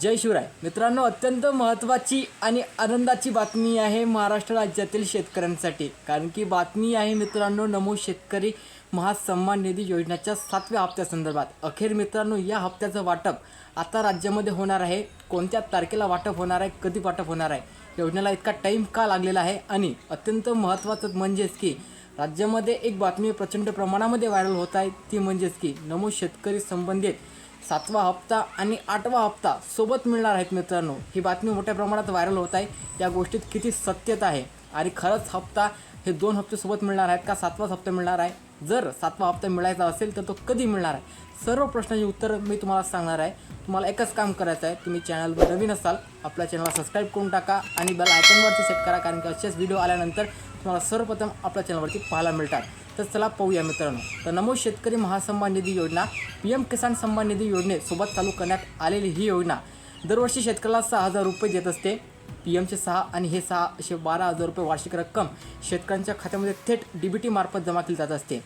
जय शिवराय. मित्रांनो अत्यंत महत्त्वाची आणि आनंदाची बातमी आहे महाराष्ट्र राज्यातील शेतकऱ्यांसाठी. कारण की बातमी आहे मित्रांनो नमो शेतकरी महासन्मान निधी योजनेच्या सातव्या हप्त्यासंदर्भात. अखेर मित्रांनो या हप्त्याचं वाटप आता राज्यामध्ये होणार आहे. कोणत्या तारखेला वाटप होणार आहे कधी वाटप होणार आहे योजनेला इतका टाईम का लागलेला आहे? आणि अत्यंत महत्त्वाचं म्हणजेच की राज्यामध्ये एक बातमी प्रचंड प्रमाणामध्ये व्हायरल होत आहे. ती म्हणजेच की नमो शेतकरी संबंधित सातवा हप्ता आणि आठवा हप्ता सोबत मिळणार आहेत मित्रांनो. ही बातमी मोठ्या प्रमाणात व्हायरल होत आहे. या गोष्टीत किती सत्यता आहे? आणि खरंच हप्ता हे दोन हप्तेसोबत मिळणार आहेत का सातवाच हप्ता मिळणार आहे? जर सातवा हप्ता मिळायचा असेल तर तो कधी मिळणार आहे? सर्व प्रश्नांची उत्तर मी तुम्हाला सांगणार आहे. तुम्हाला एकच काम करायचं आहे. तुम्ही चॅनलवर नवीन असाल आपल्या चॅनलला सबस्क्राईब करून टाका आणि बेल आयकॉनवरती सेट करा कारण की असेच व्हिडिओ आल्यानंतर तुम्हाला सर्वप्रथम आपल्या चॅनलवरती पाहायला मिळतात. तर चला पाहूया मित्रांनो. तर नमो शेतकरी महासन्मान निधी योजना पी एम किसान सन्मान निधी योजनेसोबत चालू करण्यात आलेली ही योजना. दरवर्षी शेतकऱ्याला सहा हजार रुपये देत असते. पी एमचे सहा आणि हे सहा असे बारा हजार रुपये वार्षिक रक्कम शेतकऱ्यांच्या खात्यामध्ये थेट डी बी टीमार्फत जमा केली जात असते.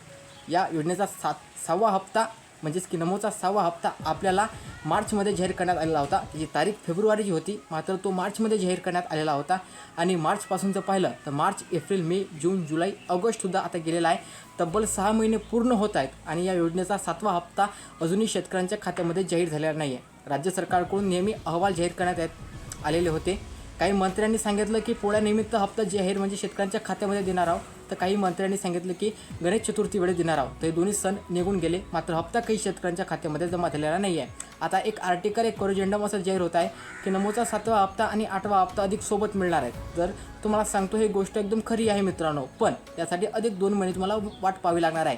या योजनेचा सात सहावा हप्ता म्हणजेच की नमोचा सहावा हप्ता आपल्याला मार्चमध्ये जाहीर करण्यात आलेला होता. जी तारीख फेब्रुवारीची होती मात्र तो मार्चमध्ये जाहीर करण्यात आलेला होता. आणि मार्चपासून जर पाहिलं तर मार्च एप्रिल मे जून जुलै ऑगस्टसुद्धा आता गेलेला आहे. तब्बल सहा महिने पूर्ण होत आहेत आणि या योजनेचा सातवा हप्ता अजूनही शेतकऱ्यांच्या खात्यामध्ये जाहीर झालेला नाही आहे राज्य सरकारकडून नेहमी अहवाल जाहीर करण्यात येत आलेले होते. काही मंत्र्यांनी सांगितलं की पोळ्यानिमित्त हप्ता जाहीर म्हणजे शेतकऱ्यांच्या खात्यामध्ये देणार आहोत. तर काही मंत्र्यांनी सांगितलं की गणेश चतुर्थी वेळी देणार आहोत. तर हे दोन्ही सण निघून गेले. मात्र हप्ता काही शेतकऱ्यांच्या खात्यामध्ये जमा झालेला नाही आहे आता एक आर्टिकल एक कोरोजेंडम असं जाहीर होत आहे की नमोचा सातवा हप्ता आणि आठवा हप्ता अधिक सोबत मिळणार आहेत. तर तुम्हाला सांगतो ही गोष्ट एकदम खरी आहे मित्रांनो. पण त्यासाठी अधिक दोन महिने तुम्हाला वाट पाहावी लागणार आहे.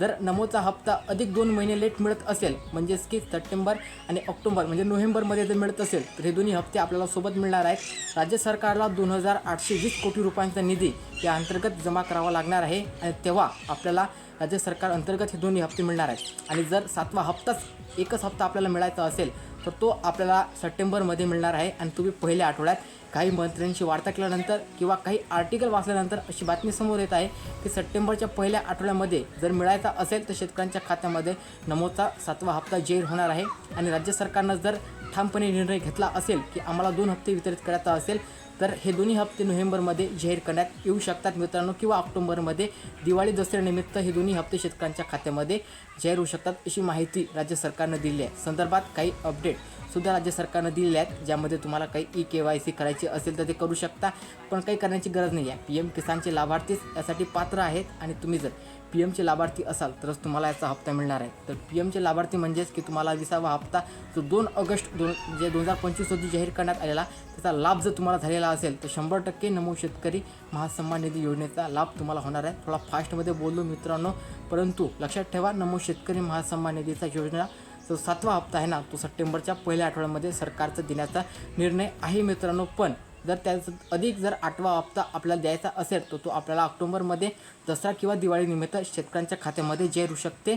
जर नमोचा हप्ता अधिक दोन महिने लेट मिळत असेल म्हणजेच की सप्टेंबर आणि ऑक्टोबर म्हणजे नोव्हेंबरमध्ये जर मिळत असेल तर हे दोन्ही हप्ते आपल्याला सोबत मिळणार आहेत. राज्य सरकारला दोन हजार आठशे वीस कोटी रुपयांचा निधी या अंतर्गत जमा करावा लागणार आहे आणि तेव्हा आपल्याला राज्य सरकार अंतर्गत हे दोन्ही हप्ते मिळणार आहेत. आणि जर सातवा हप्ताच एकच हप्ता आपल्याला मिळायचा असेल तर तो आपल्याला सप्टेंबरमध्ये मिळणार आहे. आणि तुम्ही पहिल्या आठवड्यात काही मंत्र्यांशी वार्ता केल्यानंतर किंवा काही आर्टिकल वाचल्यानंतर अशी बातमी समोर येत आहे की सप्टेंबरच्या पहिल्या आठवड्यामध्ये जर मिळायचा असेल तर शेतकऱ्यांच्या खात्यामध्ये नमोचा सातवा हप्ता जाहीर होणार आहे. आणि राज्य सरकारनं जर ठामपणे निर्णय घेतला असेल की आम्हाला दोन हप्ते वितरित करायचा असेल तर हे दोन्ही हप्ते नोव्हेंबरमध्ये जाहीर करण्यात येऊ शकतात मित्रांनो किंवा ऑक्टोबरमध्ये. दिवाळी दसऱ्यानिमित्त हे दोन्ही हप्ते शेतकऱ्यांच्या खात्यामध्ये जाहीर होऊ शकतात अशी माहिती राज्य सरकारनं दिली आहे. संदर्भात काही अपडेट सुद्धा राज्य सरकारनं दिलेले आहेत ज्यामध्ये तुम्हाला काही ई के वाय सी करायची असेल तर ते करू शकता पण काही करण्याची गरज नाही आहे. पी एम किसानचे लाभार्थीच यासाठी पात्र आहेत आणि तुम्ही जर पी एमचे लाभार्थी असाल तरच तुम्हाला याचा हप्ता मिळणार आहे. तर पी एमचे लाभार्थी म्हणजेच की तुम्हाला विसावा हप्ता जो दोन ऑगस्ट दोन जे दोन हजार पंचवीस रोजी जाहीर करण्यात आलेला त्याचा लाभ जर तुम्हाला झालेला असेल तर शंभर टक्के नमो शेतकरी महासन्मान निधी योजनेचा लाभ तुम्हाला होणार आहे. थोडा फास्टमध्ये बोललो मित्रांनो. परंतु लक्षात ठेवा नमो शेतकरी महासन्मान निधीचा योजना जो सातवा हप्ता आहे ना तो सप्टेंबरच्या पहिल्या आठवड्यामध्ये सरकारचा देण्याचा निर्णय आहे मित्रांनो. पण जर त्याचं अधिक जर आठवा हप्ता आपल्याला द्यायचा असेल तर तो आपल्याला ऑक्टोबरमध्ये दसरा किंवा दिवाळीनिमित्त शेतकऱ्यांच्या खात्यामध्ये जे होऊ शकते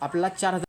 आपल्याला चार हजार